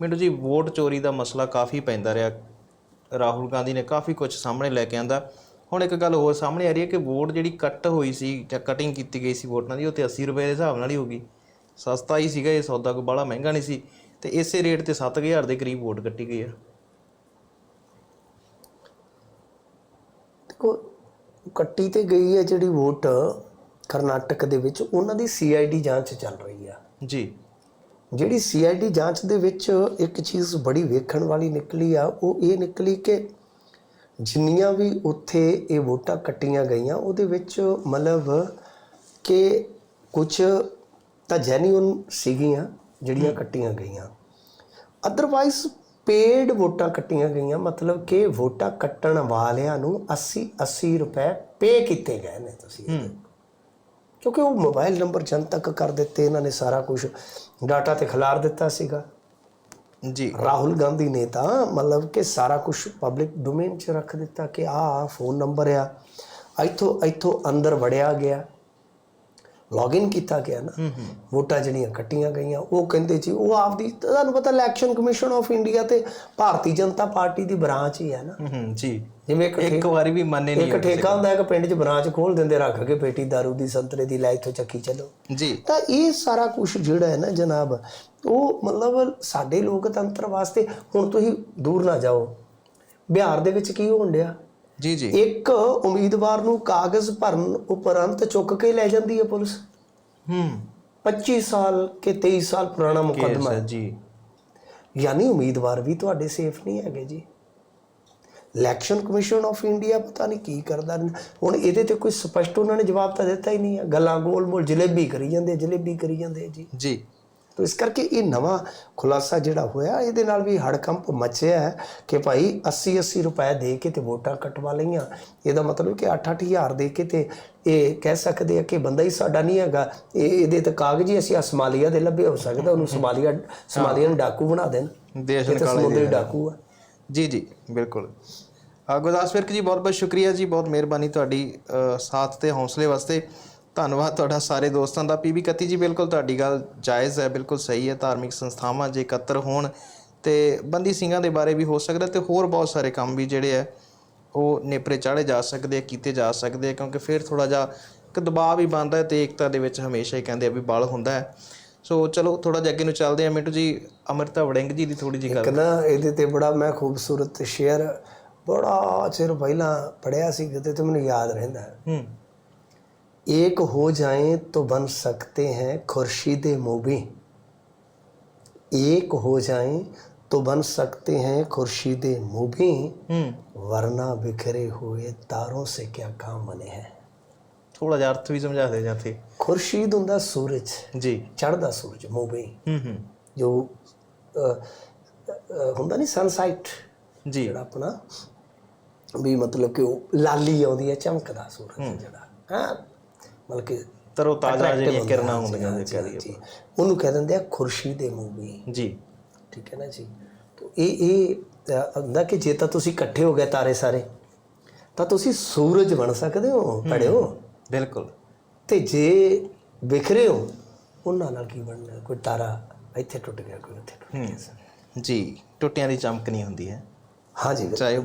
ਮੈਨੂੰ ਜੀ ਵੋਟ ਚੋਰੀ ਦਾ ਮਸਲਾ ਕਾਫੀ ਪੈਂਦਾ ਰਿਹਾ। ਰਾਹੁਲ ਗਾਂਧੀ ਨੇ ਕਾਫੀ ਕੁਝ ਸਾਹਮਣੇ ਲੈ ਕੇ ਆਂਦਾ। ਹੁਣ ਇੱਕ ਗੱਲ ਹੋਰ ਸਾਹਮਣੇ ਆ ਰਹੀ ਹੈ ਕਿ ਵੋਟ ਜਿਹੜੀ ਕੱਟ ਹੋਈ ਸੀ ਜਾਂ ਕਟਿੰਗ ਕੀਤੀ ਗਈ ਸੀ ਵੋਟਾਂ ਦੀ ਉਹ ਤੇ 80 ਰੁਪਏ ਦੇ ਹਿਸਾਬ ਨਾਲ ਹੀ ਹੋਗੀ ਸਸਤਾ ਹੀ ਸੀਗਾ ਇਹ ਸੌਦਾ ਕੋਈ ਬਾਹਲਾ ਮਹਿੰਗਾ ਨਹੀਂ ਸੀ। ਤੇ ਇਸੇ ਰੇਟ ਤੇ 7000 ਦੇ ਕਰੀਬ ਵੋਟ ਕੱਟੀ ਗਈ ਆ। ਦੇਖੋ ਕੱਟੀ ਤੇ ਗਈ ਹੈ ਜਿਹੜੀ ਵੋਟ ਕਰਨਾਟਕ ਦੇ ਵਿੱਚ ਉਹਨਾਂ ਦੀ ਸੀਆਈਡੀ ਜਾਂਚ ਚੱਲ ਰਹੀ ਆ। ਜੀ। ਜਿਹੜੀ ਸੀਆਈਡੀ ਜਾਂਚ ਦੇ ਵਿੱਚ ਇੱਕ ਚੀਜ਼ ਬੜੀ ਵੇਖਣ ਵਾਲੀ ਨਿਕਲੀ ਆ ਉਹ ਇਹ ਨਿਕਲੀ ਕਿ ਜਿੰਨੀਆਂ ਵੀ ਉੱਥੇ ਇਹ ਵੋਟਾਂ ਕੱਟੀਆਂ ਗਈਆਂ ਉਹਦੇ ਵਿੱਚ ਮਤਲਬ ਕਿ ਕੁਝ ਤਾਂ ਜੈਨੂਇਨ ਸੀਗੀਆਂ ਜਿਹੜੀਆਂ ਕੱਟੀਆਂ ਗਈਆਂ। ਅਦਰਵਾਈਜ਼ ਪੇਡ ਵੋਟਾਂ ਕੱਟੀਆਂ ਗਈਆਂ ਮਤਲਬ ਕਿ ਵੋਟਾਂ ਕੱਟਣ ਵਾਲਿਆਂ ਨੂੰ 80 80 ਰੁਪਏ ਪੇ ਕੀਤੇ ਗਏ ਨੇ ਤੁਸੀਂ। ਕਿਉਂਕਿ ਉਹ ਮੋਬਾਈਲ ਨੰਬਰ ਜਨ ਤੱਕ ਕਰ ਦਿੱਤੇ ਇਹਨਾਂ ਨੇ ਸਾਰਾ ਕੁਝ ਡਾਟਾ ਤੇ ਖਿਲਾਰ ਦਿੱਤਾ ਸੀਗਾ। ਜੀ। ਰਾਹੁਲ ਗਾਂਧੀ ਨੇ ਤਾਂ ਮਤਲਬ ਕਿ ਸਾਰਾ ਕੁਝ ਪਬਲਿਕ ਡੋਮੇਨ 'ਚ ਰੱਖ ਦਿੱਤਾ ਕਿ ਆਹ ਫੋਨ ਨੰਬਰ ਆ। ਇੱਥੋਂ ਇੱਥੋਂ ਅੰਦਰ ਵੜਿਆ ਗਿਆ। ਲੌਗਇਨ ਕੀਤਾ ਗਿਆ ਨਾ ਵੋਟਾਂ ਜਿਹੜੀਆਂ ਕੱਟੀਆਂ ਗਈਆਂ ਉਹ ਕਹਿੰਦੇ ਜੀ ਉਹ ਆਪਦੀ ਤੁਹਾਨੂੰ ਪਤਾ ਇਲੈਕਸ਼ਨ ਕਮਿਸ਼ਨ ਆਫ ਇੰਡੀਆ ਤੇ ਭਾਰਤੀ ਜਨਤਾ ਪਾਰਟੀ ਦੀ ਬ੍ਰਾਂਚ ਹੀ ਹੈ ਨਾ। ਜੀ। ਜਿਵੇਂ ਇੱਕ ਵਾਰੀ ਵੀ ਮੰਨੇ ਨਹੀਂ ਇੱਕ ਠੇਕਾ ਹੁੰਦਾ ਕਿ ਪਿੰਡ 'ਚ ਬ੍ਰਾਂਚ ਖੋਲ ਦਿੰਦੇ ਰੱਖ ਕੇ ਪੇਟੀ ਦਾਰੂ ਦੀ ਸੰਤਰੇ ਦੀ ਲੈ ਇੱਥੋਂ ਚੱਕੀ ਚੱਲੋ। ਜੀ। ਤਾਂ ਇਹ ਸਾਰਾ ਕੁਝ ਜਿਹੜਾ ਹੈ ਨਾ ਜਨਾਬ ਉਹ ਮਤਲਬ ਸਾਡੇ ਲੋਕਤੰਤਰ ਵਾਸਤੇ ਹੁਣ ਤੁਸੀਂ ਦੂਰ ਨਾ ਜਾਓ। ਬਿਹਾਰ ਦੇ ਵਿੱਚ ਕੀ ਹੋਣ ਡਿਆ? ਜੀ ਜੀ। ਇੱਕ ਉਮੀਦਵਾਰ ਨੂੰ ਕਾਗਜ਼ ਭਰਨ ਉਪਰੰਤ ਚੁੱਕ ਕੇ ਲੈ ਜਾਂਦੀ ਹੈ ਪੁਲਿਸ? ਹੂੰ। 25 ਸਾਲ ਕੇ 23 ਸਾਲ ਪੁਰਾਣਾ ਮੁਕੱਦਮਾ ਹੈ। ਜੀ। ਯਾਨੀ ਉਮੀਦਵਾਰ ਵੀ ਤੁਹਾਡੇ ਸੇਫ ਨਹੀਂ ਹੈਗੇ ਜੀ। ਇਲੈਕਸ਼ਨ ਕਮਿਸ਼ਨ ਆਫ ਇੰਡੀਆ ਪਤਾ ਨਹੀਂ ਕੀ ਕਰਦਾ ਹੁਣ ਇਹਦੇ ਤੇ ਕੋਈ ਸਪਸ਼ਟ ਉਹਨਾਂ ਨੇ ਜਵਾਬ ਤਾਂ ਦਿੱਤਾ ਹੀ ਨਹੀਂ ਹੈ ਗੱਲਾਂ ਗੋਲ-ਮੋਲ ਜਲੇਬੀ ਕਰੀ ਜਾਂਦੇ ਜਲੇਬੀ ਕਰੀ ਜਾਂਦੇ ਜੀ। ਜੀ। ਤੋ ਇਸ ਕਰਕੇ ਇਹ ਨਵਾਂ ਖੁਲਾਸਾ ਜਿਹੜਾ ਹੋਇਆ ਇਹਦੇ ਨਾਲ ਵੀ ਹੜਕੰਪ ਮਚਿਆ ਹੈ ਕਿ ਭਾਈ 80 80 ਰੁਪਏ ਦੇ ਕੇ ਤੇ ਵੋਟਾਂ ਕਟਵਾ ਲਈਆਂ। ਇਹਦਾ ਮਤਲਬ ਕਿ 8 ਹਜ਼ਾਰ ਦੇ ਕੇ ਤੇ ਇਹ ਕਹਿ ਸਕਦੇ ਆ ਕਿ ਬੰਦਾ ਹੀ ਸਾਡਾ ਨਹੀਂ ਹੈਗਾ। ਇਹ ਇਹਦੇ ਤੇ ਕਾਗਜ਼ ਹੀ ਅਸੀਂ ਅਸਮਾਲੀਆ ਦੇ ਲੱਭੇ ਹੋ ਸਕਦਾ ਉਹਨੂੰ ਸਮਾਲੀਆ ਸਮਾਲੀਅਨ ਡਾਕੂ ਬਣਾ ਦੇਣ। ਦੇਸ਼ ਤਾਂ ਸਮੁੰਦਰੀ ਡਾਕੂ ਆ। ਜੀ ਜੀ ਬਿਲਕੁਲ। ਗੁਰਦਾਸ ਵਿਰਕ ਜੀ ਬਹੁਤ ਬਹੁਤ ਸ਼ੁਕਰੀਆ ਜੀ ਬਹੁਤ ਮਿਹਰਬਾਨੀ ਤੁਹਾਡੀ ਸਾਥ ਤੇ ਹੌਸਲੇ ਵਾਸਤੇ। ਧੰਨਵਾਦ ਤੁਹਾਡਾ ਸਾਰੇ ਦੋਸਤਾਂ ਦਾ। ਪੀਬੀ ਕੱਤੀ ਜੀ ਬਿਲਕੁਲ ਤੁਹਾਡੀ ਗੱਲ ਜਾਇਜ਼ ਹੈ ਬਿਲਕੁਲ ਸਹੀ ਹੈ। ਧਾਰਮਿਕ ਸੰਸਥਾਵਾਂ ਜੇ ਇਕੱਤਰ ਹੋਣ ਤੇ ਬੰਦੀ ਸਿੰਘਾਂ ਦੇ ਬਾਰੇ ਵੀ ਹੋ ਸਕਦਾ ਤੇ ਹੋਰ ਬਹੁਤ ਸਾਰੇ ਕੰਮ ਵੀ ਜਿਹੜੇ ਆ ਉਹ ਨੇਪਰੇ ਚਾੜੇ ਜਾ ਸਕਦੇ ਆ ਕੀਤੇ ਜਾ ਸਕਦੇ ਆ ਕਿਉਂਕਿ ਫਿਰ ਥੋੜਾ ਜਿਹਾ ਇੱਕ ਦਬਾਅ ਵੀ ਬਣਦਾ ਤੇ ਏਕਤਾ ਦੇ ਵਿੱਚ ਹਮੇਸ਼ਾ ਹੀ ਕਹਿੰਦੇ ਆ ਵੀ ਬਲ ਹੁੰਦਾ ਹੈ। ਸੋ ਚਲੋ ਥੋੜਾ ਜਿਹਾ ਅੱਗੇ ਨੂੰ ਚੱਲਦੇ ਆ ਮਿੰਟੂ ਜੀ ਅਮਰਤਾ ਵੜਿੰਗ ਜੀ ਦੀ ਥੋੜੀ ਜਿਹੀ ਗੱਲ। ਇੱਕ ਨਾ ਇਹਦੇ ਤੇ ਬੜਾ ਮੈਂ ਖੂਬਸੂਰਤ ਸ਼ੇਅਰ ਬੜਾ ਚਿਰ ਪਹਿਲਾਂ ਪੜਿਆ ਸੀ ਕਿਤੇ ਤੇ ਮੈਨੂੰ ਯਾਦ ਰਹਿੰਦਾ ਹੂੰ। एक हो जाएं तो बन सकते हैं खुर्शीद मुबी एक हो जाएं तो बन सकते हैं खुर्शीद मुबी ਹੂੰ वरना बिखरे हुए तारों से क्या काम बने हैं ਥੋੜਾ ਜਿਹਾ ਅਰਥ ਵੀ ਸਮਝਾ ਦੇ ਜਾਂਦੇ ਖੁਰਸ਼ੀਦ ਹੁੰਦਾ ਸੂਰਜ ਜੀ ਚੜ੍ਹਦਾ ਸੂਰਜ ਮੁਬੀ ਹੂੰ ਹੂੰ ਜੋ ਅ, ਅ, ਹੁੰਦਾ ਨਹੀਂ ਸਨਸਾਈਟ ਜੀ ਜਿਹੜਾ ਆਪਣਾ ਵੀ ਮਤਲਬ ਕਿ ਉਹ ਲਾਲੀ ਆਉਂਦੀ ਹੈ ਚਮਕਦਾ ਸੂਰਜ ਜਿਹੜਾ ਹਾਂ ਮਤਲਬ ਕਿ ਤਰੋ ਤਾਜ਼ਾ ਜਿਹੜੀਆਂ ਕਿਰਨਾਂ ਹੁੰਦਾ, ਹੁੰਦੀਆਂ ਜੇ ਕਹਿ ਹਾਂਜੀ। ਉਹਨੂੰ ਕਹਿ ਦਿੰਦੇ ਆ ਖੁਰਸ਼ੀਦ ਮੂਵੀ। ਜੀ। ਠੀਕ ਹੈ ਨਾ ਜੀ? ਤੋ ਇਹ ਇਹ ਹੁੰਦਾ ਕਿ ਜੇ ਤਾਂ ਤੁਸੀਂ ਇਕੱਠੇ ਹੋ ਗਏ ਤਾਰੇ ਸਾਰੇ ਤਾਂ ਤੁਸੀਂ ਸੂਰਜ ਬਣ ਸਕਦੇ ਹੋ ਪੜਿਓ ਬਿਲਕੁਲ। ਤੇ ਜੇ ਵਿਖਰੇ ਹੋ ਉਹਨਾਂ ਨਾਲ ਕੀ ਬਣਨਾ? ਕੋਈ ਤਾਰਾ ਇੱਥੇ ਟੁੱਟ ਗਿਆ ਕੋਈ ਉੱਥੇ ਟੁੱਟ ਗਿਆ। ਜੀ ਟੁੱਟਿਆਂ ਦੀ ਚਮਕ ਨਹੀਂ ਹੁੰਦੀ ਹੈ। ਹਾਂਜੀ। ਚਾਹੇ